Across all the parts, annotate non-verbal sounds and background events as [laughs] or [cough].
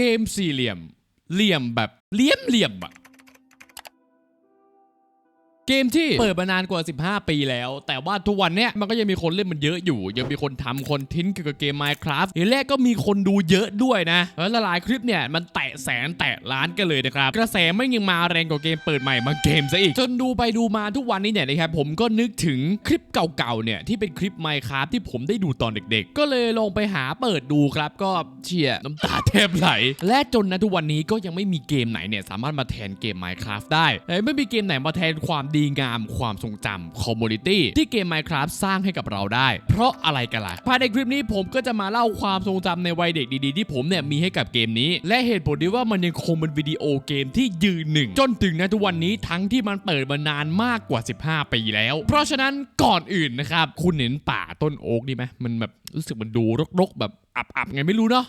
เกมสี่เหลี่ยม เหลี่ยมแบบเลี่ยมเหลี่ยมอะ เกมที่เปิดมานานกว่า 15 ปีแล้ว แต่ว่าทุกวันเนี้ยมันก็ยังมีคนเล่นมันเยอะอยู่ ยังมีคนทำคอนเทนต์เกี่ยวกับเกม Minecraft ทีแรกก็มีคนดูเยอะด้วยนะ แล้วหลายคลิปเนี่ยมันแตะแสนแตะล้านกันเลยนะครับ กระแสไม่ยังมาแรงกว่าเกมเปิดใหม่บาเกมซะอีก จนดูไปดูมาทุกวันนี้เนี่ยนะครับผมก็นึกถึงคลิปเก่าๆเนี่ยที่เป็นคลิป Minecraft ที่ผมได้ดูตอนเด็ก ๆ ก็เลยลงไปหาเปิดดูครับ ก็เชียน้ำตาแทบไหล และจนนะทุกวันนี้ก็ยังไม่มีเกมไหนเนี่ยสามารถมาแทนเกม Minecraft ได้ไม่มีเกมไหนมาแทนความดีงามความทรงจำคอมมูนิตี้ที่เกม Minecraft สร้างให้กับเราได้ เพราะอะไรกันล่ะภายในคลิปนี้ผมก็จะมาเล่าความทรงจำในวัยเด็กดีๆ ที่ผมเนี่ยมีให้กับเกมนี้ และเหตุผลที่ว่ามันยังคงเป็นวิดีโอเกมที่ยืนหนึ่ง จนถึงณทุกวันนี้ทั้งที่มันเปิดมานานมากกว่า 15 ปีแล้ว เพราะฉะนั้นก่อนอื่นนะครับคุณเห็นป่าต้นโอ๊กนี่ไหมมันแบบรู้สึกมันดูรกๆแบบอับๆไงไม่รู้เนาะ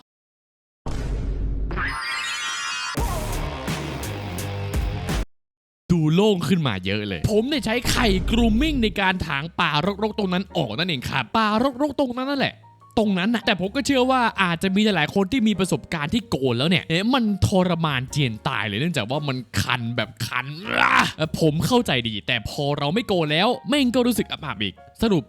ดูโล่งขึ้นมาเยอะเลย ผมเนี่ยใช้ไข่กรูมมิ่งในการถางป่ารกๆตรงนั้นออกนั่นเองครับป่ารกๆตรงนั้นนั่นแหละตรงนั้นนะแต่ผมก็เชื่อว่าอาจจะมีหลายๆคนที่มีประสบการณ์ที่โกนแล้วเนี่ยเอ๊ะมันทรมานเจียนตายเลยเนื่องจากว่ามันคันแบบคันอะเอ่อผมเข้าใจดี แต่พอเราไม่โกนแล้วแม่งก็รู้สึกอับๆอีก สรุป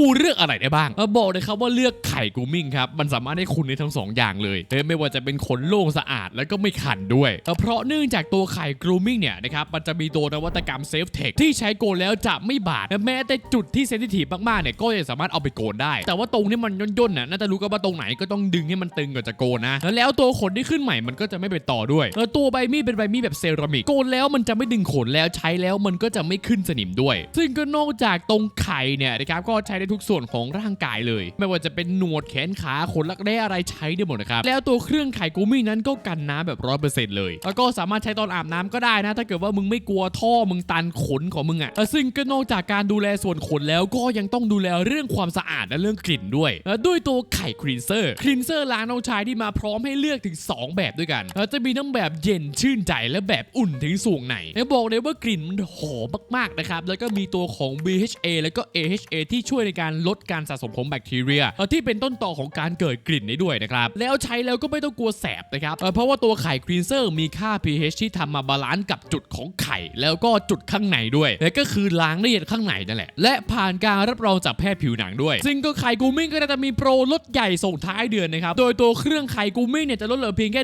กูเลือกอะไรได้บ้างเออบอกเลยครับว่าเลือกไข่กูมิ่งครับมันสามารถให้คุณได้ทั้งสองอย่างเลยเออไม่ว่าจะเป็นขนโล่งสะอาดแล้วก็ไม่ขันด้วยเออเพราะเนื่องจากตัวไข่กรูมิ่งเนี่ยนะครับมันจะมีตัวนวัตกรรมเซฟเทคที่ใช้โกนแล้วจะไม่บาดแม้แต่จุดที่เซนซิทีฟมากๆเนี่ยก็ยังสามารถเอาไปโกนได้ แต่ว่าตรงนี้มันย่นๆน่ะน่าจะรู้กันว่าตรงไหนก็ต้องดึงให้มันตึงก่อนจะโกนนะแล้วตัวขนที่ขึ้นใหม่มันก็จะไม่ไปต่อด้วยเออตัวใบมีดเป็นใบมีดแบบเซรามิกโกนแล้วมันจะไม่ดึงขนแล้วใช้แล้วมันก็จะไม่ขึ้นสนิมด้วย ซึ่งก็นอกจากตรงไข่เนี่ยนะครับก็ใช้ได้ทุกส่วนของร่างกายเลย ไม่ว่าจะเป็นหนวดแขนขาขนลักแร้อะไรใช้ได้หมดนะครับแล้วตัวเครื่องไข่กูมิ่นั้นก็กันน้ำแบบร้อยเปอร์เซ็นต์เลย แล้วก็สามารถใช้ตอนอาบน้ำก็ได้นะ ถ้าเกิดว่ามึงไม่กลัวท่อมึงตันขนของมึงอะ่ะซึ่งก็นอกจากการดูแลส่วนขนแล้วก็ยังต้องดูแลเรื่องความสะอาดและเรื่องกลิ่นด้วยแล้วด้วยตัวไข่คลีนเซอร์คลีนเซอร์ล้างน้องชายที่มาพร้อมให้เลือกถึง 2 แบบด้วยกันแล้วจะมีทั้งแบบเย็นชื่นใจและแบบอุ่นถึงส่วงไหนแล้วบอกเลยว่ากลิ่นมันหอมมากๆนะครับแล้วก็มีตัวของ BHA แล้วก็ AHA ที่ช่วยในการลดการสะสมของแบคทีเรียที่เป็นต้นต่อของการเกิดกลิ่นได้ด้วยนะครับ แล้วใช้แล้วก็ไม่ต้องกลัวแสบนะครับเพราะว่าตัวไข่คลีนเซอร์มีค่า pH ที่ทำมาบาลานซ์กับจุดของไข่ แล้วก็จุดข้างในด้วยและก็คือล้างละเอียดข้างในนั่นแหละ และผ่านการรับรองจากแพทย์ผิวหนังด้วย ซึ่งก็ไข่กูมิ่งก็จะมีโปรลดใหญ่ส่งท้ายเดือนนะครับ โดยตัวเครื่องไข่กูมิ่งเนี่ยจะลดเหลือเพียงแค่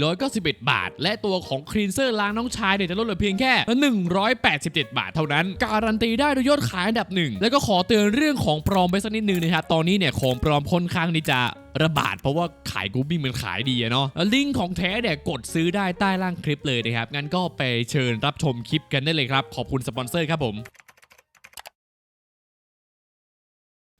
1,491 บาท และตัวของคลีนเซอร์ล้างน้องชายเนี่ยจะลดเหลือเพียงแค่ 187 บาทเท่านั้น การันตีได้โดยยอดขายอันดับหนึ่งแล้วก็ขอเตือนเรื่องื่องของปลอมไปสักนิดนึงนะครับตอนนี้เนี่ยของปลอมค่อนข้างที่จะระบาดเพราะว่าขายกูบิ้งมันขายดีอะเนาะลิงก์ของแท้เนี่ยกดซื้อได้ใต้ล่างคลิปเลยนะครับงั้นก็ไปเชิญรับชมคลิปกันได้เลยครับ ขอบคุณสปอนเซอร์ครับผม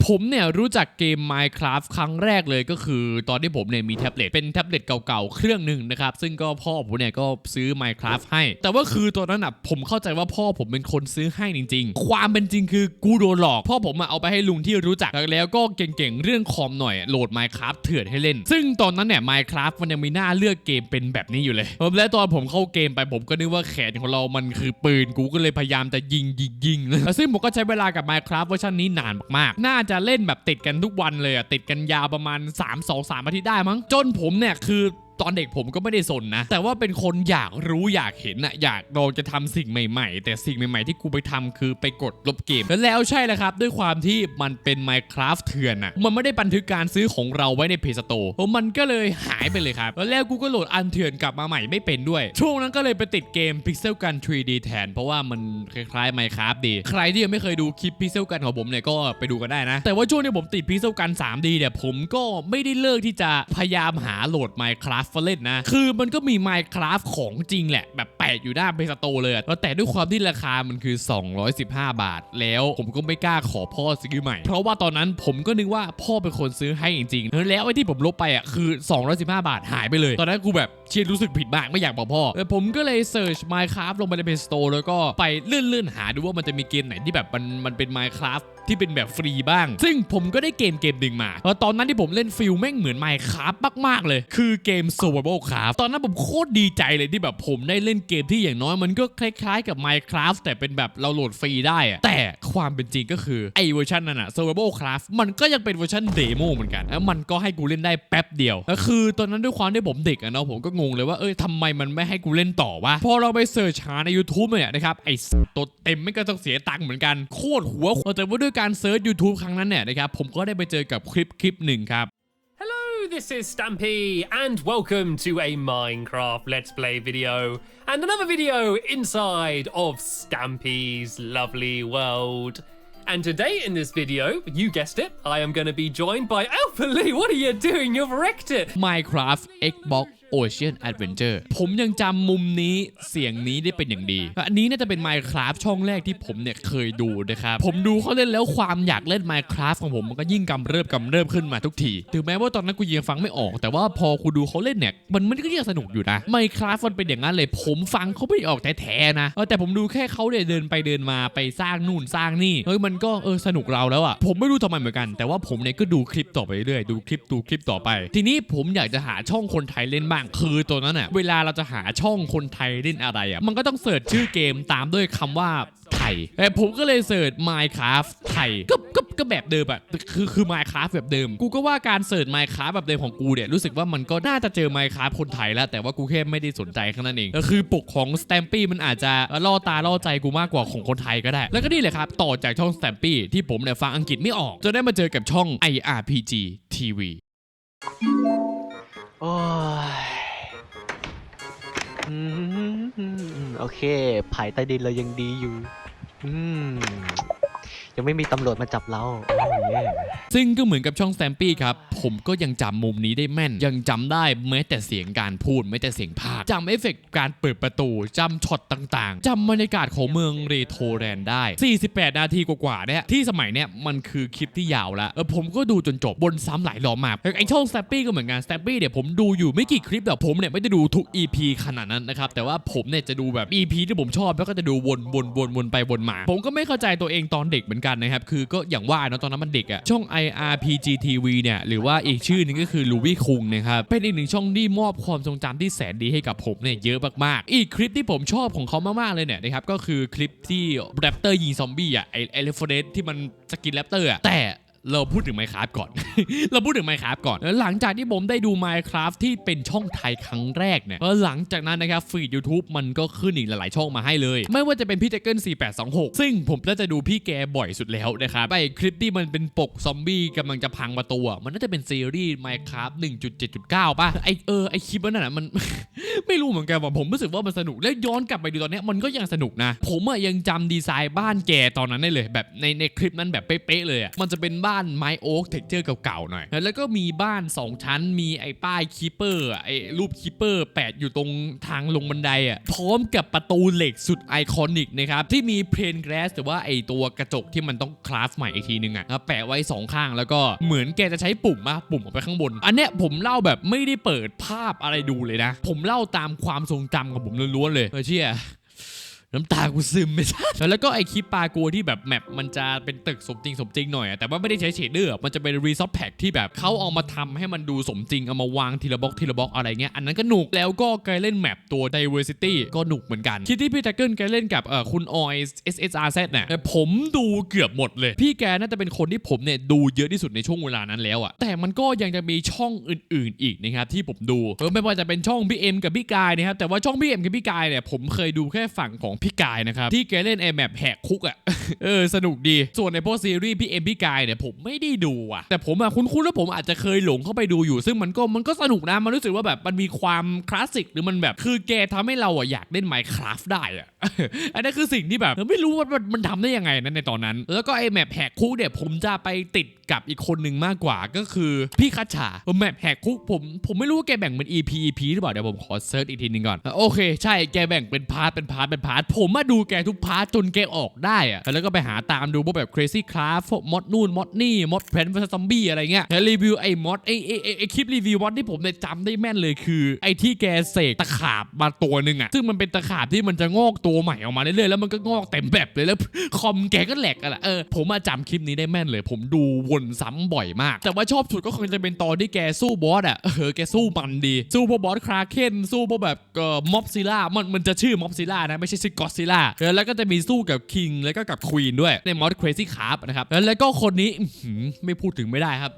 ผมเนี่ยรู้จักเกม Minecraft ครั้งแรกเลยก็คือ ตอนที่ผมเนี่ยมีแท็บเล็ตเป็นแท็บเล็ตเก่าๆเครื่องหนึ่งนะครับ ซึ่งก็พ่อผมเนี่ยก็ซื้อ Minecraft ให้ แต่ว่าคือตอนนั้นอะผมเข้าใจว่าพ่อผมเป็นคนซื้อให้จริง ๆ ความเป็นจริงคือกูโดนหลอก พ่อผมมาเอาไปให้ลุงที่รู้จักแล้วก็เก่งๆ เรื่องคอมหน่อยโหลด Minecraft เถื่อนให้เล่น ซึ่งตอนนั้นเนี่ย Minecraft มันยังมีหน้าเลือกเกมเป็นแบบนี้อยู่เลยผมและตอนผมเข้าเกมไปผมก็นึกว่าแขนของเรามันคือปืนกูก็เลยพยายามจะยิงยิงยิงเลยซึ่งผมก็ใช้เวลากับ Minecraft เวอร์ชันนี้นานมากๆน่าจะเล่นแบบติดกันทุกวันเลยอะติดกันยาวประมาณ 3 2 3อาทิตย์ได้มั้งจนผมเนี่ยคือ ตอนเด็กผมก็ไม่ได้สนนะ แต่ว่าเป็นคนอยากรู้อยากเห็นอะอยากลองจะทำสิ่งใหม่ ๆ แต่สิ่งใหม่ ๆ ที่กูไปทำคือไปกดลบเกม แล้วใช่แล้วครับ ด้วยความที่มันเป็น Minecraft เถื่อนอะมันไม่ได้บันทึกการซื้อของเราไว้ในเพจสโตร์มันก็เลยหายไปเลยครับแล้วกูก็โหลดอันเถื่อนกลับมาใหม่ไม่เป็นด้วย ช่วงนั้นก็เลยไปติดเกม Pixel Gun 3D แทน เพราะว่ามันคล้ายๆ Minecraft ดี ใครที่ยังไม่เคยดูคลิป Pixel Gun ของผมเนี่ยก็ไปดูกันได้นะ แต่ว่าช่วงที่ผมติด Pixel Gun 3D เนี่ยผมก็ไม่ได้เลิกที่จะพยายามหาโหลด Minecraft มาเล่นนะ คือมันก็มี Minecraft ของจริงแหละ แบบแปะอยู่หน้าเพจสโตเลยแต่ด้วยความที่ราคามันคือ 215 บาท แล้วผมก็ไม่กล้าขอพ่อซื้อใหม่ เพราะว่าตอนนั้นผมก็นึกว่าพ่อเป็นคนซื้อให้จริงๆแล้วไอ้ที่ผมลบไปอะคือ 215 บาทหายไปเลย ตอนนั้นกูแบบเชียรู้สึกผิดมากไม่อยากบอกพ่อผมก็เลยเสิร์ช Minecraft ลงไปใน Play Store แล้วก็ไปเลื่อนๆหาดูว่ามันจะมีเกมไหนที่แบบมันมันเป็น Minecraft ที่เป็นแบบฟรีบ้าง ซึ่งผมก็ได้เกมเกมหนึ่งมาเออตอนนั้นที่ผมเล่นฟิลแม่งเหมือน Minecraft มากๆเลย คือเกม Survival Craft ตอนนั้นผมโคตรดีใจเลยที่แบบผมได้เล่นเกมที่อย่างน้อยมันก็คล้ายๆกับ Minecraft แต่เป็นแบบเราโหลดฟรีได้อะแต่ความเป็นจริงก็คือไอเวอร์ชันนั้นอะ Survival Craft มันก็ยังเป็นเวอร์ชันเดโมเหมือนกันแล้วมันก็ให้กูเล่นได้แป๊บเดียวแล้วคือตอนนั้นด้วยความที่ผมเด็กอะเนาะผมก็งงเลยว่าเอ้ยทำไมมันไม่ให้กูเล่นต่อวะพอเราไปเสิร์ชหาใน YouTube เนี่ยนะครับไอตัวเต็มไม่ก็ต้องเสียตังค์เหมือนกันโคตรหัวแต่ว่าด้วยการเซิร์ช YouTube ครั้งนั้นเนี่ยนะครับผมก็ได้ไปเจอกับคลิปคลิปหนึ่งครับ Hello, this is Stampy, and welcome to a Minecraft Let's Play video, and another video inside of Stampy's lovely world. And today in this video, you guessed it, I am going to be joined by Alpha Lee. What are you doing? You've wrecked it. Minecraft Xbox Ocean Adventure ผมยังจำมุมนี้เสียงนี้ได้เป็นอย่างดี อันนี้น่าจะเป็น Minecraft ช่องแรกที่ผมเนี่ยเคยดูนะครับ ผมดูเขาเล่นแล้วความอยากเล่น Minecraft ของผมมันก็ยิ่งกำเริบกำเริบขึ้นมาทุกที ถึงแม้ว่าตอนนั้นกูยังฟังไม่ออก แต่ว่าพอกูดูเขาเล่นเนี่ย มันมันก็ยังสนุกอยู่นะ Minecraft มันเป็นอย่างนั้นเลย ผมฟังเขาไม่ออกแท้ๆนะ แต่ผมดูแค่เขาเนี่ยเดินไปเดินมาไปสร้างนู่นสร้างนี่ เฮ้ยมันก็เออสนุกเราแล้วอะผมไม่รู้ทำไมเหมือนกัน แต่ว่าผมเนี่ยก็ดูคลิปต่อไปเรื่อยๆดูคลิปดูคลิปต่อไป ทีนี้ผมอยากจะหาช่องคนไทยเล่นบ้างคือตัวนั้นอะเวลาเราจะหาช่องคนไทยเล่นอะไรอะมันก็ต้องเสิร์ชชื่อเกมตามด้วยคำว่าไทยแต่ผมก็เลยเสิร์ช Minecraft ไทยก็ก็ก็แบบเดิมอะคือคือ Minecraft แบบเดิม กูก็ว่าการเสิร์ช Minecraft แบบเดิมของกูเนี่ยรู้สึกว่ามันก็น่าจะเจอ Minecraft คนไทยแล้ว แต่ว่ากูแค่ไม่ได้สนใจแค่นั้นเองก็คือปกของ Stampy มันอาจจะล่อตาล่อใจกูมากกว่าของคนไทยก็ได้ แล้วก็นี่แหละครับ ต่อจากช่อง Stampy ที่ผมเนี่ยฟังอังกฤษไม่ออกจะได้มาเจอกับช่อง IRPG TV โอ้ย โอเค ภายใต้ดินเรายังดีอยู่ อืม ยังไม่มีตำรวจมาจับเราโอ้ยแย่ซึ่งก็เหมือนกับช่อง Stampy ครับ ผมก็ยังจำมุมนี้ได้แม่น ยังจำได้แม้แต่เสียงการพูดแม้แต่เสียงภาคจำเอฟเฟกต์การเปิดประตูจำช็อตต่างๆจำบรรยากาศของเมืองเรโทรแลนด์ได้ 48 นาทีกว่าๆเนี่ยที่สมัยเนี่ยมันคือคลิปที่ยาวล้วเออผมก็ดูจนจบบนซ้ำหลายรอบมากไอช่อง Stampy ก็เหมือนกัน Stampy เนี่ยผมดูอยู่ไม่กี่คลิปแต่ผมเนี่ยไม่ได้ดูทุก EP ขนาดนั้นนะครับแต่ว่าผมเนี่ยจะดูแบบ EP ที่ผมชอบแล้วก็จะดูวนวนวนวนไปวนมา ผมก็ไม่เข้าใจตัวเองตอนเด็กเหมือนกันนะครับ คือก็อย่างว่าเนาะตอนนั้นมันเด็กอะช่อง IRPG TV เนี่ยหรือว่าอีกชื่อนึงก็คือลูวี่คุงนะครับเป็นอีกหนึ่งช่องที่มอบความทรงจำที่แสนดีให้กับผมเนี่ยเยอะมากๆ อีกคลิปที่ผมชอบของเขามากๆเลยเนี่ยนะครับก็คือคลิปที่แรปเตอร์ยิงซอมบี้อะไอเอเลฟเดที่มันสกินแรปเตอร์อะแต่ เราพูดถึง Minecraft ก่อน เราพูดถึง Minecraft ก่อน หลังจากที่ผมได้ดู Minecraft ที่เป็นช่องไทยครั้งแรกเนี่ยแล้วหลังจากนั้นนะครับฟีด YouTube มันก็ขึ้นอีกหลายๆ ช่องมาให้เลย ไม่ว่าจะเป็นพี่เจเกิล4826 ซึ่งผมน่าจะดูพี่แกบ่อยสุดแล้วนะครับไปคลิปที่มันเป็นปกซอมบี้กำลังจะพังประตูมันน่าจะเป็นซีรีส์ Minecraft 1.7.9 ป่ะ ไอเออไอคลิปนั้นน่ะมัน ไม่รู้เหมือนกันว่าผมรู้สึกว่ามันสนุก แล้วย้อนกลับไปดูตอนนี้มันก็ยังสนุกนะ ผมอะยังจำดีไซน์บ้านแกตอนนั้นได้เลย แบบในในคลิปนั้นแบบเป๊ะๆเลยอะมันจะเป็นบ้านานไม้โอ๊กเท็กเจอร์เก่าๆหน่อย แล้วก็มีบ้าน 2 ชั้น มีไอ้ป้ายคีเปอร์ไอ้รูปคีเปอร์แปะอยู่ตรงทางลงบันไดอะ พร้อมกับประตูเหล็กสุดไอคอนิกนะครับ ที่มีเพลนแกรสหรือว่าไอ้ตัวกระจกที่มันต้องคราฟใหม่อีกทีนึงอะ แปะไว้สองข้างแล้วก็เหมือนแกจะใช้ปุ่มมาปุ่มออกไปข้างบน อันเนี้ยผมเล่าแบบไม่ได้เปิดภาพอะไรดูเลยนะ ผมเล่าตามความทรงจำของผมล้วนๆเลยเออเชี่ย น้ำตากูซึมไม่ใช่แล้วก็ไอคลิปปลากัวที่แบบแมปมันจะเป็นตึกสมจริงสมจริงหน่อยอะแต่ว่าไม่ได้ใช้เชดเดอร์มันจะเป็นรีซอสแพ็กที่แบบเขาเอามาทำให้มันดูสมจริง เอามาวางทีละบล็อกทีละบล็อกอะไรเงี้ยอันนั้นก็หนุกแล้วก็การเล่นแมปตัว diversity ก็หนุกเหมือนกันคลิปที่พี่แท็กเกิลแกเล่นกับเอ่อคุณออย SSRZ เนี่ยแต่ผมดูเกือบหมดเลย พี่แกน่าจะเป็นคนที่ผมเนี่ยดูเยอะที่สุดในช่วงเวลานั้นแล้วอะแต่มันก็ยังจะมีช่องอื่น ๆ อีกนะครับที่ผมดูไม่ว่าจะเป็นช่องพี่เอ็มกับพี่กายนะครับแต่ว่าช่องพี่เอ็มกับพี่กายเนี่ยผมเคยดูแค่ฝั่งของพี่กายนะครับ ที่แกเล่นไอแมปแหกคุกอะเออสนุกดี ส่วนในพวกซีรีส์พี่เอ็มพี่กายเนี่ยผมไม่ได้ดูอะแต่ผมอะคุ้นๆแล้วผมอาจจะเคยหลงเข้าไปดูอยู่ ซึ่งมันก็มันก็สนุกนะมันรู้สึกว่าแบบมันมีความคลาสสิกหรือมันแบบคือแกทำให้เราอะอยากเล่น Minecraft ได้อะอันนั้นคือสิ่งที่แบบไม่รู้ว่ามันมันทำได้ยังไงนั้นในตอนนั้น แล้วก็ไอแมปแหกคุกเนี่ยผมจะไปติดกับอีกคนหนึ่งมากกว่าก็คือพี่คัชชาแมปแหกคุกผมผมไม่รู้ว่าแกแบ่งเป็น EP EP หรือเปล่าเดี๋ยวผมขอเซิร์ชอีกทีหนึงก่อนโอเค ใช่แกแบ่งเป็นพาร์ทเป็นพาร์ทเป็นพาร์ทผมมาดูแกทุกพาร์ทจนแกออกได้อะแล้วก็ไปหาตามดูพวกแบบ crazy craft พวกมอดนู่นมอดนี่มอด plant vs zombie อะไรเงี้ยแล้วรีวิวไอ้มอดไอ้ไอ้ไอ้คลิปรีวิวมอดที่ผมเนี่ยจำได้แม่นเลยคือ ไอ้ที่แกเสกตะขาบมาตัวหนึ่งอะซึ่งมันเป็นตะขาบที่มันจะงอกตัวใหม่ออกมาเรื่อยๆแล้วมันก็งอกเต็มแบบเลยแล้วคอมแกก็แหลกอะแหละเออผมมาจำคลิปนี้ได้แม่นเลย ผมดูวนซ้ำบ่อยมาก แต่ว่าชอบสุดก็คงจะเป็นตอนที่แกสู้บอสอะเออแกสู้มันดี สู้พวกบอสคราเคนสู้พวกแบบเอ่อม็อบซิล่ามันมันจะชื่อม็อบซิล่านะไม่ใช่ชื่อก็ซิล่าแล้วก็จะมีสู้กับคิงแล้วก็กับควีนด้วยในมอสเครซี่คาร์บนะครับแล้วก็คนนี้ไม่พูดถึงไม่ได้ครับ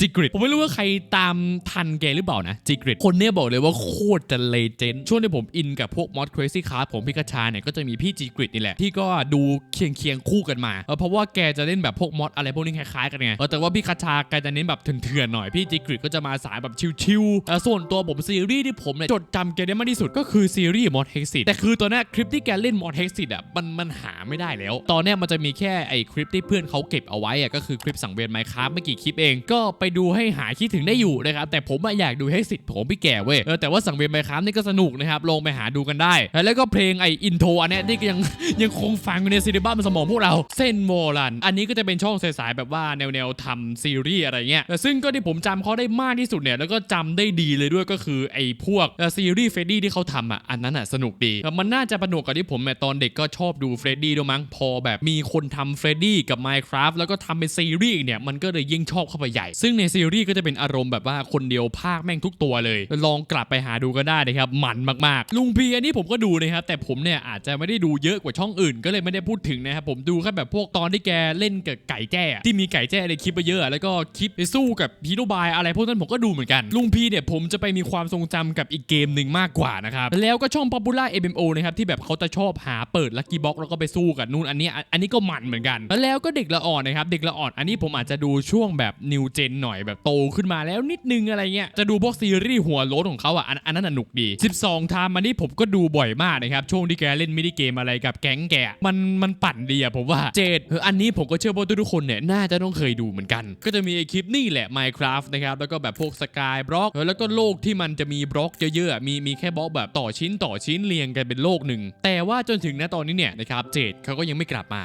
จิกริดผมไม่รู้ว่าใครตามทันแกหรือเปล่านะจิกริดคนเนี้ยบอกเลยว่าโคตรจะเลเจนด์ช่วงที่ผมอินกับพวกมอด Crazy c a r ผมพิกาชาเนี่ยก็จะมีพี่จิกริดนี่แหละ ที่ก็ดูเคียงเคียงคู่กันมา เพราะว่าแกจะเล่นแบบพวกมอดอะไรพวกนี้คล้ายๆกันไงแต่ว่าพี่คาชาแกจะเน้นแบบเถื่อนๆหน่อยพี่จิกริดก็จะมาสายแบบชิวๆส่วนตัวผมซีรีส์ที่ผมเนี่ยจดจำแกได้มากที่สุดก็คือซีรีส์มอดเฮกซิตแต่คือตอนนี้คลิปที่แกเล่นมอดเฮกซิตอะมันมันหาไม่ได้แล้ว ตอนเนี้ยมันจะมีแค่ไอ้คลิปที่เพื่อนเขาเก็บเอาไว้อะก็คือคลิปสังเวียนไมค์ครับไม่กี่คลิปเองก็ไปดูให้หายคิดถึงได้อยู่นะครับแต่ผมอะอยากดูให้สิทธิ์ผมพี่แก่เว้ยเออแต่ว่าสังเวียนไมค์ครับนี่ก็สนุกนะครับลองไปหาดูกันได้ แล้วก็เพลงไอ้อินโทรอันนี้นี่ก็ยังยังคงฟังอยู่ในซีรีส์บ้านสมองพวกเราเส้นโมลัน อันนี้ก็จะเป็นช่องสายๆแบบว่าแนวๆทำซีรีส์อะไรเงี้ยซึ่งก็ที่ผมจำเขาได้มากที่สุดเนี่ยแล้วก็จำได้ดีเลยด้วยก็คือไอ้พวกซีรีส์เฟรดดี้ที่เขาทำอะอันนั้นอะสนุกดี มันน่าจะประหนวกกับที่ผมตอนเด็กก็ชอบดูเฟรดดี้ด้วยมั้งพอแบบมีคนทำเฟรดดี้กับ Minecraft แล้วก็ทำเป็นซีรีส์เนี่ยมันก็เลยยิ่งชอบเข้าไปใหญ่ซึ่งในซีรีส์ก็จะเป็นอารมณ์แบบว่าคนเดียวภาคแม่งทุกตัวเลย ลองกลับไปหาดูกันได้นะครับมันมากๆ ลุงพีอันนี้ผมก็ดูนะครับแต่ผมเนี่ยอาจจะไม่ได้ดูเยอะกว่าช่องอื่น ก็เลยไม่ได้พูดถึงนะครับผมดูแค่แบบพวกตอนที่แกเล่นกับไก่แจ้ที่มีไก่แจ้ในคลิปไปเยอะแล้วก็คลิปไปสู้กับพีโนบายอะไรพวกนั้นผมก็ดูเหมือนกัน ลุงพีเนี่ยผมจะไปมีความทรงจำกับอีกเกมหนึ่งมากกว่านะครับแล้วก็ช่อง Popular MMO นะครับที่แบบเขาจะชอบหาเปิดลัคกี้บ็อกแล้วก็ไปสู้กับนู่นอันนี้อันนี้ก็มันเหมือนกัน แล้วก็เด็กละอ่อนนะครับเด็กละอ่อนอันนี้ผมอาจจะดูช่วงแบบนิวเจนหน่อยแบบโตขึ้นมาแล้วนิดนึงอะไรเงี้ยจะดูพวกซีรีส์หัวโล้นของเขาอะอันอันนั้นสนุกดี 12ทามอันนี้ผมก็ดูบ่อยมากนะครับช่วงที่แกเล่นมินิเกมอะไรกับแก๊งแกมันมันปั่นดีอะผมว่าเจดเอออันนี้ผมก็เชื่อว่าทุกคนเนี่ยน่าจะต้องเคยดูเหมือนกัน ก็จะมีไอคลิปนี่แหละ Minecraft นะครับแล้วก็แบบพวกสกายบล็อกแล้วก็โลกที่มันจะมีบล็อกเยอะๆมีมีแค่บล็อกแบบต่อชิ้นต่อชิ้นเรียงกันเป็นโลกหนึ่งแต่ว่าจนถึงณตอนนี้เนี่ยนะครับเจดเขาก็ยังไม่กลับมา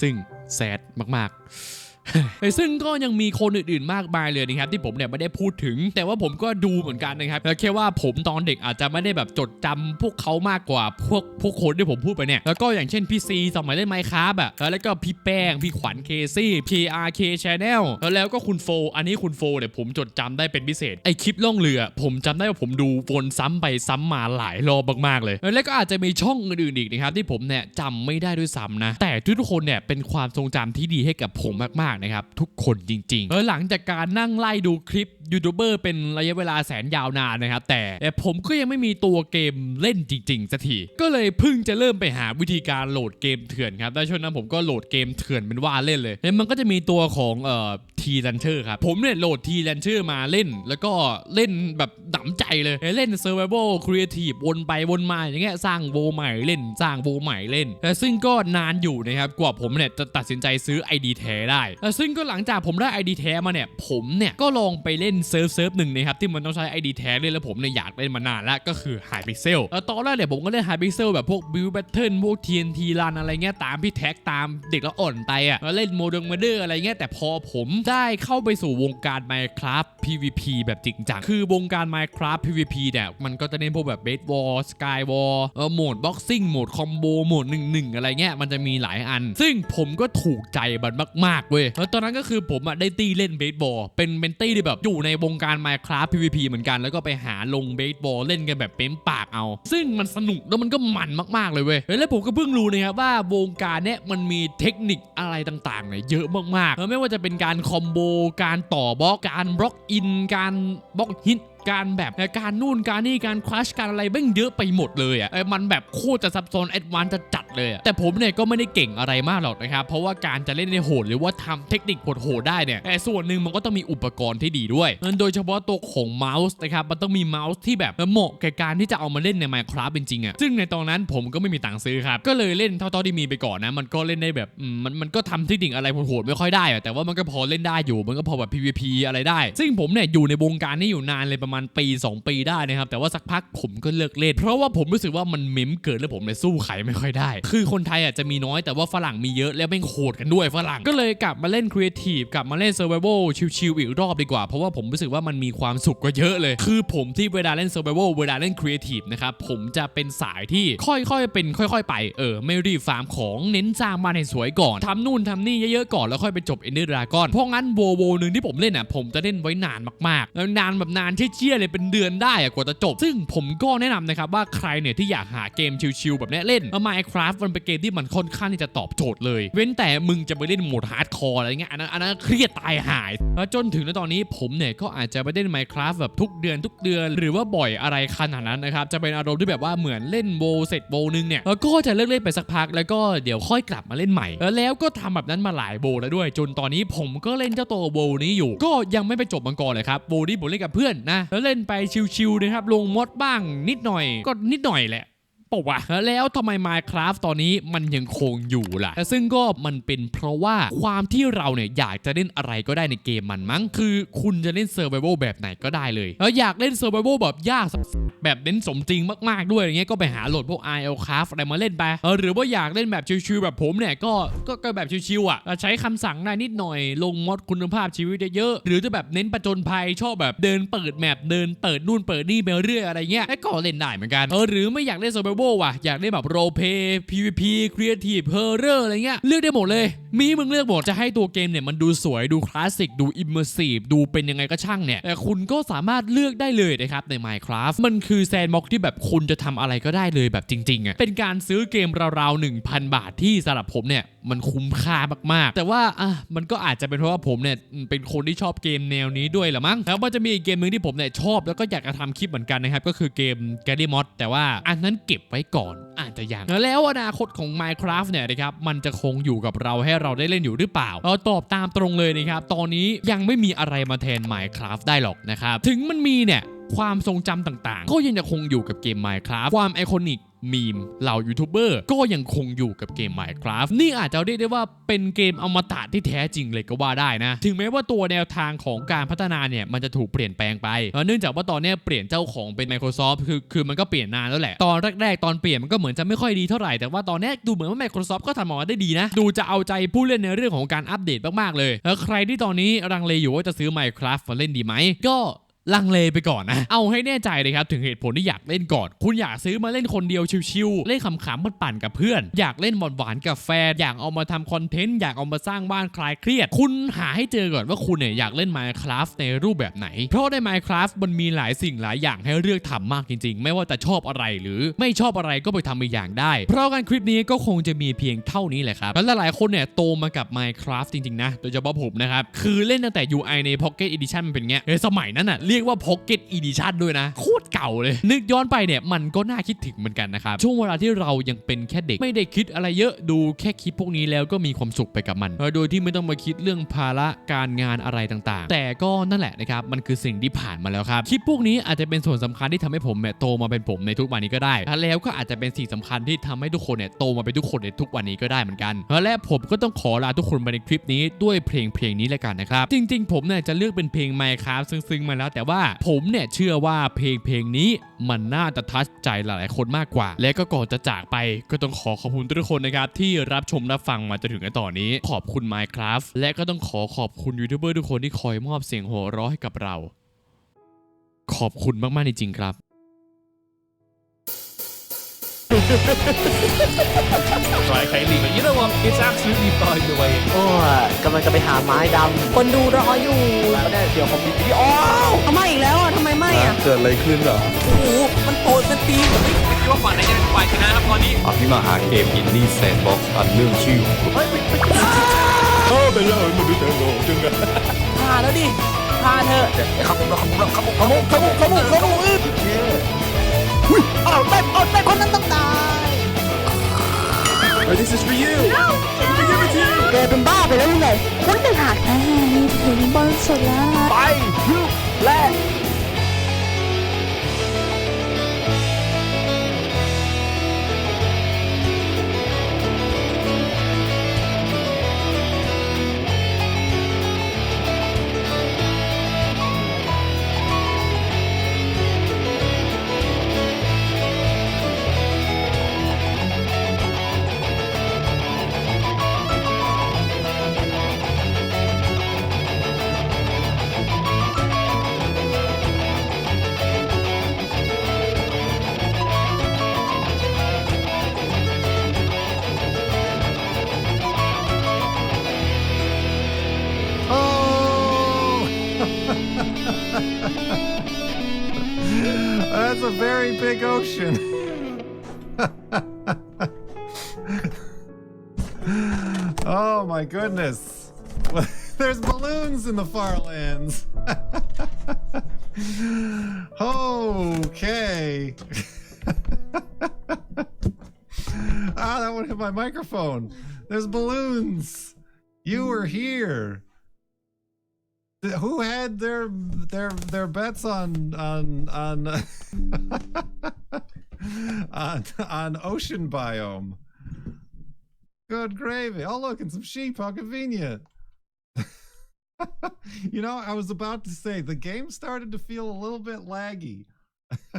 ซึ่งแซดมากๆ ซึ่งก็ยังมีคนอื่นๆมากมายเลยนะครับที่ผมเนี่ยไม่ได้พูดถึง แต่ว่าผมก็ดูเหมือนกันนะครับแต่แค่ว่าผมตอนเด็กอาจจะไม่ได้แบบจดจำพวกเขามากกว่าพวกพวกคนที่ผมพูดไปเนี่ยแล้วก็อย่างเช่นพี่ซีสมัยเล่นไมค์ครับอะแล้วก็พี่แป้งพี่ขวัญเคซี่ PRK Channel แล้วก็คุณโฟ อันนี้คุณโฟเนี่ยผมจดจำได้เป็นพิเศษไอคลิปล่องเรือ ผมจำได้ว่าผมดูวนซ้ำไปซ้ำมาหลายรอบมากๆเลย แล้วก็อาจจะมีช่องอื่นๆอีกนะครับที่ผมเนี่ยจำไม่ได้ด้วยซ้ำนะแต่ทุกๆคนเนี่ยเป็นความทรงจำที่ดีให้กับผมมากนะครับทุกคนจริงๆเออหลังจากการนั่งไล่ดูคลิปยูทูบเบอร์เป็นระยะเวลาแสนยาวนานนะครับแต่แต่ผมก็ยังไม่มีตัวเกมเล่นจริงๆสักทีก็เลยเพิ่งจะเริ่มไปหาวิธีการโหลดเกมเถื่อนครับแล้วช่วงนั้นผมก็โหลดเกมเถื่อนเป็นว่าเล่นเลยแล้วมันก็จะมีตัวของเอ่อทีแลนเชอร์ครับผมเนี่ยโหลดทีแลนเชอร์มาเล่น แล้วก็เล่นแบบดำใจเลยเล่น Survival Creative วนไปวนมาอย่างเงี้ยสร้างโวใหม่เล่นสร้างโวใหม่เล่นแต่ซึ่งก็นานอยู่นะครับกว่าผมเนี่ยจะตัดสินใจซื้อ ID แท้ได้แซึ่งก็หลังจากผมได้ ID แท้มาเนี่ย ผมเนี่ยก็ลองไปเล่นเซิร์ฟเซิร์ฟหนึ่งนะครับที่มันต้องใช้ ID แท้เล่นแล้วผมเนี่ยอยากเล่นมานานแล้วก็คือ Hypixel แล้วตอนแรกเนี่ยผมก็เล่น Hypixel แบบพวก Build Battle พวก TNT Run อะไรเงี้ยตามพี่แท็กตามเด็กละอ่อนไปอะเล่นโมเดิร์นเมเดอร์อะไรเงี้ยแต่พอผมได้เข้าไปสู่วงการ Minecraft PVP แบบจริงจังคือวงการ Minecraft PVP เนี่ยมันก็จะเน้นพวกแบบ Base War Sky War เออโหมด Boxing โหมด Combo โหมด1-1อะไรเงี้ยมันจะมีหลายอัน ซึ่งผมก็ถูกใจมันมากๆเว้ยแล้วตอนนั้นก็คือผมอะได้ตีเล่นเบสบอลเป็นเป็นตี้ที่แบบอยู่ในวงการ Minecraft PVP เหมือนกันแล้วก็ไปหาลงเบสบอลเล่นกันแบบเป้มปากเอา ซึ่งมันสนุกแล้วมันก็มันมากๆเลยเว้ยแล้วผมก็เพิ่งรู้นะครับว่าวงการเนี้ยมันมีเทคนิคอะไรต่างๆเนี่ยเยอะมากๆไม่ว่าจะเป็นการคอมโบการต่อบล็อกการบล็อกอินการบล็อกฮิต การแบบการนู่นการนี่การคลัชการอะไรแม่งเยอะไปหมดเลยอะมันแบบโคตรจะซับซ้อนแอดวานซ์จะจัดเลยแต่ผมเนี่ยก็ไม่ได้เก่งอะไรมากหรอกนะครับเพราะว่าการจะเล่นในโหดหรือว่าทำเทคนิคโหดได้เนี่ยแต่ส่วนหนึ่งมันก็ต้องมีอุปกรณ์ที่ดีด้วยโดยเฉพาะตัวของเมาส์นะครับมันต้องมีเมาส์ที่แบบเหมาะแก่การที่จะเอามาเล่นใน Minecraft เป็นจริงอะซึ่งในตอนนั้นผมก็ไม่มีตังค์ซื้อครับก็เลยเล่นเท่าที่มีไปก่อนนะมันก็เล่นได้แบบมันมันก็ทำเทคนิคอะไรโหดไม่ค่อยได้อะแต่ว่ามันก็พอเล่นได้อยู่มันก็พอแบบ PVP อะไรได้ ซึ่งผมเนี่ยอยู่ในวงการนี้อยู่นานเลยประมาณปี 2 ปีได้นะครับ แต่ว่าสักพักผมก็เลิกเล่น เพราะว่าผมรู้สึกว่ามันเมมเกินแล้วผมเลยสู้ใครไม่ค่อยได้ คือคนไทยอะจะมีน้อยแต่ว่าฝรั่งมีเยอะแล้วแม่งโหดกันด้วยฝรั่ง ก็เลยกลับมาเล่นครีเอทีฟกลับมาเล่นเซอร์ไ a เวลชิลๆอีกรอบดีกว่า เพราะว่าผมรู้สึกว่ามันมีความสุขกว่าเยอะเลย คือผมที่เวลาเล่นเซอร์ไ a เวลเวลาเล่นครีเอทีฟนะครับผมจะเป็นสายที่ค่อยๆเป็นค่อย ๆ ไปเออไม่รีบฟาร์มของเน้นสร้างบ้านให้สวยก่อนทำนู่นทำนี่เยอะๆก่อนแล้วค่อยไปจบเอ็นเดอร์ดราก้อนเพราะงั้นโวโวหนึ่งที่ผมเล่นอะผมจะเล่นไว้นานมากๆแล้วนานแบบนานเชี่ยเลยเป็นเดือนได้อะกว่าจะจบ ซึ่งผมก็แนะนำนะครับว่าใครเนี่ยที่อยากหาเกมชิลๆแบบนี้เล่น Minecraft มันเป็นเกมที่มันค่อนข้างที่จะตอบโจทย์เลย เว้นแต่มึงจะไปเล่นโหมดฮาร์ดคอร์อะไรเงี้ยอันนั้นอันนั้นเครียดตายหาย แล้วจนถึงณตอนนี้ผมเนี่ยก็อาจจะไปเล่น Minecraft แบบทุกเดือนทุกเดือน หรือว่าบ่อยอะไรขนาดนั้นนะครับจะเป็นอารมณ์ที่แบบว่าเหมือนเล่นโวเสร็จโวนึงเนี่ยแล้วก็จะเลิกเล่นไปสักพักแล้วก็เดี๋ยวค่อยกลับมาเล่นใหม่ แล้วก็ทำแบบนั้นมาหลายโวแล้วด้วย จนตอนนี้ผมก็เล่นเจ้าตัวโวนี้อยู่ ก็ยังไม่ไปจบมังกรเลยครับโวนี้ผมเล่นกับเพื่อนนะแล้วเล่นไปชิวๆนะครับ ลงมดบ้างนิดหน่อยก็นิดหน่อยแหละ ปะวะแล้วทำไม Minecraft ตอนนี้มันยังคงอยู่ล่ะแต่ซึ่งก็มันเป็นเพราะว่าความที่เราเนี่ยอยากจะเล่นอะไรก็ได้ในเกมมันมั้ง คือคุณจะเล่น Survival แบบไหนก็ได้เลยแล้วอยากเล่น Survival แบบยากแบบเน้นสมจริงมากๆด้วยอย่างเงี้ยก็ไปหาโหลดพวก IL Craft อะไรมาเล่นไปเออหรือว่าอยากเล่นแบบชิวๆแบบผมเนี่ยก็ก็แบบชิวๆอะใช้คำสั่งได้นิดหน่อยลงมอดคุณภาพชีวิตเยอะๆหรือจะแบบเน้นประจนภัยชอบแบบเดินเปิดแมปเดินเปิดนู่นเปิดนี่ไปเรื่อยอะไรเงี้ยก็เล่นได้เหมือนกันเออหรือไม่อยากเล่น Survival ว่ะอยากเล่นแบบ Role Play PVP Creative Horror อะไรเงี้ยเลือกได้หมดเลย มีมึงเลือกหมดจะให้ตัวเกมเนี่ยมันดูสวยดูคลาสสิกดู Immersive ดูเป็นยังไงก็ช่างเนี่ยแต่คุณก็สามารถเลือกได้เลยนะครับใน Minecraft มันคือแซนด์บ็อกที่แบบคุณจะทำอะไรก็ได้เลยแบบจริงๆอะเป็นการซื้อเกมราวๆ1,000 บาทที่สำหรับผมเนี่ยมันคุ้มค่ามากๆ แต่ว่าอะมันก็อาจจะเป็นเพราะว่าผมเนี่ยเป็นคนที่ชอบเกมแนวนี้ด้วยละมั้งแล้วมันจะมีอีกเกมนึงที่ผมเนี่ยชอบแล้วก็อยากจะทำคลิปเหมือนกันนะครับก็คือเกม g a r y Mod แต่ว่าอันนั้นเก็บไว้ก่อนอาจจะยังแล้วอนาคตของ Minecraft เนี่ยนะครับมันจะคงอยู่กับเราให้เราได้เล่นอยู่หรือเปล่าเราตอบตามตรงเลยนะครับตอนนี้ยังไม่มีอะไรมาแทน Minecraft ได้หรอกนะครับถึงมันมีเนี่ยความทรงจำต่างๆ ก็ยังจะคงอยู่กับเกม Minecraft ความไอคอนิก มีมเหล่ายูทูบเบอร์ก็ยังคงอยู่กับเกม Minecraft นี่อาจจะเรียกได้ว่าเป็นเกมอมตะที่แท้จริงเลยก็ว่าได้นะ ถึงแม้ว่าตัวแนวทางของการพัฒนาเนี่ยมันจะถูกเปลี่ยนแปลงไปเออเนื่องจากว่าตอนนี้เปลี่ยนเจ้าของเป็น Microsoft คือคือมันก็เปลี่ยนนานแล้วแหละ ตอนแรกๆ ตอนเปลี่ยนมันก็เหมือนจะไม่ค่อยดีเท่าไหร่ แต่ว่าตอนนี้ดูเหมือนว่า Microsoft ก็ทำออกมาได้ดีนะ ดูจะเอาใจผู้เล่นในเรื่องของการอัปเดตมากๆเลยแล้วใครที่ตอนนี้รังเลอยู่ว่าจะซื้อ Minecraft มาเล่นดีไหมก็ ลังเลไปก่อนนะ เอาให้แน่ใจเลยครับถึงเหตุผลที่อยากเล่นก่อน คุณอยากซื้อมาเล่นคนเดียวชิวๆเล่นขำๆมันปั่นกับเพื่อน อยากเล่นหวานๆกับแฟนอยากเอามาทำคอนเทนต์อยากเอามาสร้างบ้านคลายเครียด คุณหาให้เจอก่อนว่าคุณเนี่ยอยากเล่น Minecraft ในรูปแบบไหน เพราะใน Minecraft มันมีหลายสิ่งหลายอย่างให้เลือกทำมากจริง ๆ ไม่ว่าจะชอบอะไรหรือไม่ชอบอะไรก็ไปทำอีกอย่างได้ เพราะการคลิปนี้ก็คงจะมีเพียงเท่านี้แหละครับแล้วหลายคนเนี่ยโตมากับ Minecraft จริงๆนะโดยเฉพาะผมนะครับคือเล่นตั้งแต่ UI ใน Pocket Edition มันเป็นเงี้ยเออสมัยนั้นอะเรียกว่า Pocket Edition ด้วยนะ โคตรเก่าเลย นึกย้อนไปเนี่ย มันก็น่าคิดถึงเหมือนกันนะครับ ช่วงเวลาที่เรายังเป็นแค่เด็ก ไม่ได้คิดอะไรเยอะดูแค่คลิปพวกนี้แล้วก็มีความสุขไปกับมันเออโดยที่ไม่ต้องมาคิดเรื่องภาระการงานอะไรต่างๆ แต่ก็นั่นแหละนะครับ มันคือสิ่งที่ผ่านมาแล้วครับคลิปพวกนี้อาจจะเป็นส่วนสำคัญที่ทำให้ผมเนี่ยโตมาเป็นผมในทุกวันนี้ก็ได้ แล้วก็อาจจะเป็นสิ่งสำคัญที่ทำให้ทุกคนเนี่ยโตมาเป็นทุกคนในทุกวันนี้ก็ได้เหมือนกัน และผมก็ต้องขอลาทุกคนไปในคลิปนี้ด้วยเพลงเพลงนี้แล้วกันนะครับจริง ๆ ผมเนี่ยจะเลือกเป็นเพลง Minecraft ซึ้งๆมาแล้วแต่ว่า ผมเนี่ยเชื่อว่าเพลงเพลงนี้มันน่าจะทัชใจหลายๆคนมากกว่า และก็ก่อนจะจากไปก็ต้องขอขอบคุณทุกคนนะครับ ที่รับชมรับฟังมาจนถึงในตอนนี้ ขอบคุณ Minecraft และก็ต้องขอขอบคุณยูทูบเบอร์ทุกคนที่คอยมอบเสียงหัวเราะให้กับเรา ขอบคุณมากๆจริงๆครับ Right, okay, leave it. You know what? It's absolutely fine the way it โอ้ยกำลังจะไปหาไม้ดคนดูรออยู่ำแล้วเนี่ยเดี๋ยวผมมีวิดีโอเอาไม่อีกแล้วอะทำไมไม่อะเกิดอะไรขึ้นเหรอโอ้โหมันโปรดมันปีนแบบนี้ว่าฝั่งไหนจะเป็นฝ่ายชนะครับตอนนี้อภิมหาเกมอินดี้แซนด์บ็อกซ์อันเรื่องชื่อเออเป็นเลยมันดูแต่โลจังเลยพาแล้วดิพาเธอะขมุกขมุกขมุกขขมุมุกกขมุกขมุกขมุกอุ้ยเอาเต้นเอาเต้นคนนั้นต้องตาย This is for you Let me give it to you แกเป็นบ้าไปแล้วหรือไงคุณต่า ocean. [laughs] oh my goodness. [laughs] There's balloons in the far lands. [laughs] okay. ah, that one hit my microphone. There's balloons. You were here. Who had their their their bets on on on [laughs] on on ocean biome? Good gravy. Oh look, and some sheep. How convenient. [laughs] you know, I was about to say the game started to feel a little bit laggy. [laughs]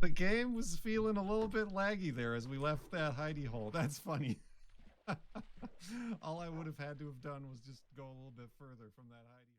the game was feeling a little bit laggy there as we left that hidey hole. That's funny. [laughs] All I would have had to have done was just go a little bit further from that hole.